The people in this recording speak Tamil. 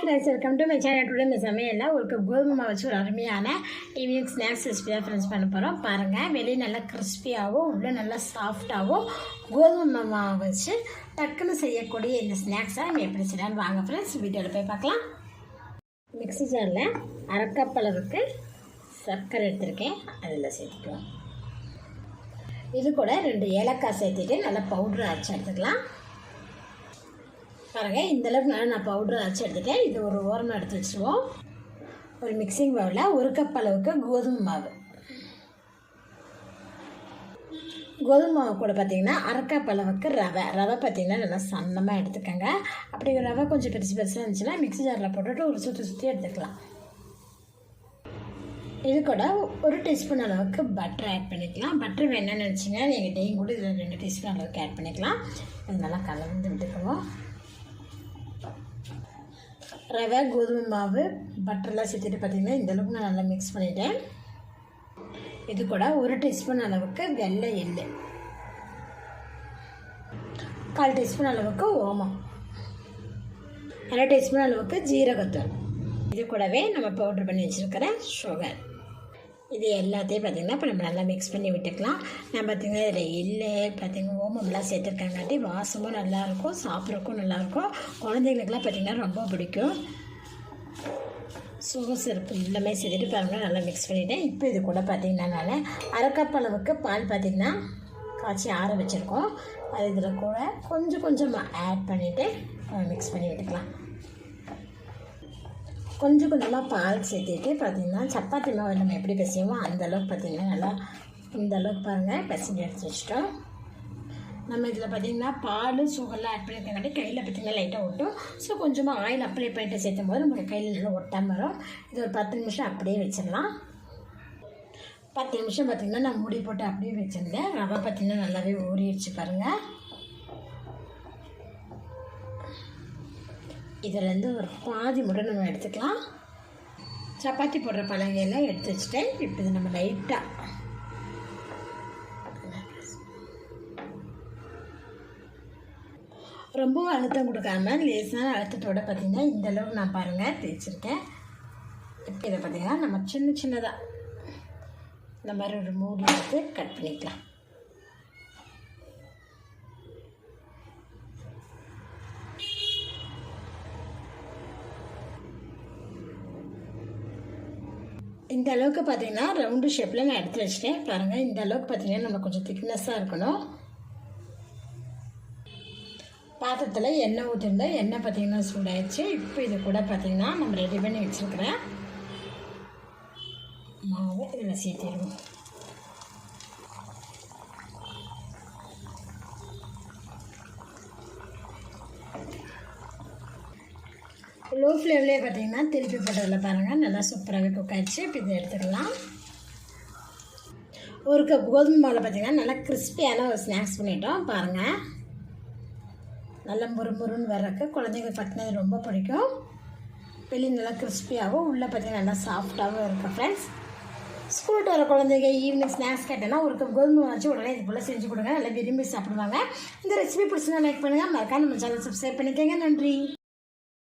Friends welcome to my channel today இந்த சமையலில் ஒரு கப் கோதுமை மாவு வச்சு ஒரு அருமையான ஈவினிங் ஸ்நாக்ஸ் ரெசிபி தான் ஃப்ரெண்ட்ஸ் பண்ண போகிறோம் பாருங்கள் வெளியே நல்லா கிறிஸ்பியாகவும் உள்ளே நல்லா சாஃப்டாகவும் கோதுமை மாவு வச்சு டக்குன்னு செய்யக்கூடிய இந்த ஸ்நாக்ஸை நம்ம எப்படி செய்யலாம்னு வாங்க ஃப்ரெண்ட்ஸ் வீடியோவில் போய் பார்க்கலாம். மிக்ஸி ஜாரில் அரைக்கப் அளவுக்கு சர்க்கரை எடுத்திருக்கேன். அதில் சேர்த்துக்கலாம். இது கூட ரெண்டு ஏலக்காய் சேர்த்துட்டு நல்லா பவுட்ரு அரைச்சி எடுத்துக்கலாம். பாருங்கள் இந்தளவுக்கு நல்லா நான் பவுடர் அரைச்சி எடுத்துட்டேன். இது ஒரு ஓரமாக எடுத்து வச்சுருவோம். ஒரு மிக்சிங் பவுலில் ஒரு கப் அளவுக்கு கோதுமை மாவு. கோதுமை மாவு கூட பார்த்தீங்கன்னா அரைக்கப் அளவுக்கு ரவை. ரவை பார்த்தீங்கன்னா நல்லா சன்னமாக எடுத்துக்கோங்க. அப்படி ரவை கொஞ்சம் பெருசு பெருசாக இருந்துச்சுன்னா மிக்ஸி ஜாரில் போட்டுட்டு ஒரு சுற்றி சுற்றி எடுத்துக்கலாம். இது கூட ஒரு டீஸ்பூன் அளவுக்கு பட்டர் ஆட் பண்ணிக்கலாம். பட்டர் வேணும்னு நினச்சிங்கன்னா நீங்கள் டெய்லியும் கூட இதில் ரெண்டு டீஸ்பூன் அளவுக்கு ஆட் பண்ணிக்கலாம். இது நல்லா கலந்து விட்டுக்குவோம் ரவை கோதுமை மாவு பட்டர்லாம் சேர்த்துட்டு பார்த்தீங்கன்னா இந்த அளவுக்கு நான் நல்லா மிக்ஸ் பண்ணிட்டேன். இது கூட ஒரு டீஸ்பூன் அளவுக்கு வெள்ளை எள்ளு. கால் டீஸ்பூன் அளவுக்கு ஓமம். அரை டீஸ்பூன் அளவுக்கு ஜீரகத்தூள். இது கூடவே நம்ம பவுட்ரு பண்ணி வச்சுருக்கிற சுகர் இது எல்லாத்தையும் பார்த்திங்கன்னா இப்போ நம்ம நல்லா மிக்ஸ் பண்ணி விட்டுக்கலாம். நான் பார்த்திங்கன்னா இதில் எள்ளு பார்த்திங்கன்னா ஓமம்லாம் சேர்த்துருக்காங்காட்டி வாசமும் நல்லாயிருக்கும் சாப்பிட்றக்கும் நல்லாயிருக்கும். குழந்தைங்களுக்குலாம் பார்த்திங்கன்னா ரொம்ப பிடிக்கும். சுகர் சிறப்பு எல்லாமே சேர்த்துட்டு பாருங்கள் நல்லா மிக்ஸ் பண்ணிவிட்டேன் இப்போ இது கூட பார்த்திங்கன்னா நான் அரைக்கப் அளவுக்கு பால் பார்த்திங்கன்னா காய்ச்சி ஆற வச்சுருக்கோம். அது இதில் கூட கொஞ்சம் கொஞ்சமாக ஆட் பண்ணிவிட்டு மிக்ஸ் பண்ணி விட்டுக்கலாம். கொஞ்சம் கொஞ்சமாக பால் சேர்த்துட்டு பார்த்திங்கன்னா சப்பாத்தி மாவு நம்ம எப்படி பிசையுமோ அந்தளவுக்கு பார்த்திங்கன்னா நல்லா இந்த அளவுக்கு பாருங்கள் பிசைஞ்சு எடுத்து வச்சிட்டோம். நம்ம இதில் பார்த்திங்கன்னா பால் சுகர்லாம் ஆட் பண்ணியிருக்கங்காட்டி கையில் பார்த்திங்கன்னா லைட்டாக ஒட்டும். ஸோ கொஞ்சமாக ஆயில் அப்ளை பண்ணிட்டு சேர்த்தும் போது நமக்கு கையில் நல்லா ஒட்டாமல் வரும். இது ஒரு பத்து நிமிஷம் அப்படியே வச்சிடலாம். பத்து நிமிஷம் பார்த்திங்கன்னா நான் மூடி போட்டு அப்படியே வச்சுருந்தேன். ரவை பார்த்திங்கன்னா நல்லாவே ஊறிடுச்சு பாருங்கள் இதிலேருந்து ஒரு பாதி முட நம்ம எடுத்துக்கலாம். சப்பாத்தி போடுற பலகையெல்லாம் எடுத்து வச்சுட்டேன். இப்போ இது நம்ம லைட்டாக ரொம்பவும் அழுத்தம் கொடுக்காம லேசான அழுத்தத்தோடு பார்த்திங்கன்னா இந்தளவுக்கு நான் பாருங்கள் தேய்ச்சிருக்கேன். இப்போ இதை பார்த்திங்கன்னா நம்ம சின்ன சின்னதாக இந்த மாதிரி ஒரு மூடி எடுத்து கட் பண்ணிக்கலாம். இந்த அளவுக்கு பார்த்தீங்கன்னா ரவுண்டு ஷேப்பில் நான் எடுத்து வச்சிட்டேன். பாருங்கள் இந்த அளவுக்கு பார்த்தீங்கன்னா நம்ம கொஞ்சம் திக்னஸ்ஸாக இருக்கணும். பாத்திரத்தில் எண்ணெய் ஊற்றிருந்தேன் எண்ணெய் பார்த்தீங்கன்னா சூடாயிடுச்சு. இப்போ இது கூட பார்த்தீங்கன்னா நம்ம ரெடி பண்ணி வச்சுருக்கிறேன் மாவு இதில் சேர்த்திடுவோம். லோ ஃப்ளேம்லேயே பார்த்தீங்கன்னா திருப்பி போட்டதில் பாருங்கள் நல்லா சூப்பராகவே குக் ஆகிடுச்சு இப்போ இதை எடுத்துக்கலாம் ஒரு கப் கோதுமை மாவில் பார்த்தீங்கன்னா நல்லா கிறிஸ்பியான ஒரு ஸ்நாக்ஸ் பண்ணிட்டோம். பாருங்கள் நல்லா முறு முருன்னு வர்றக்கு குழந்தைங்க பார்த்தீங்கன்னா ரொம்ப பிடிக்கும். வெளியே நல்லா கிறிஸ்பியாகவும் உள்ளே பார்த்தீங்கன்னா நல்லா சாஃப்டாகவும் இருக்கும் ஃப்ரெண்ட்ஸ் ஸ்கூல் வர குழந்தைங்க ஈவினிங் ஸ்நாக்ஸ் கேட்டேன்னா ஒரு கப் கோதுமை வச்சு உடனே இது போல் செஞ்சு கொடுங்க. நல்லா விரும்பி சாப்பிடுவாங்க. இந்த ரெசிபி பிடிச்சினா லைக் பண்ணுங்கள் மறக்காம நம்ம சேனல் சப்ஸ்கிரைப் பண்ணிக்கோங்க. நன்றி.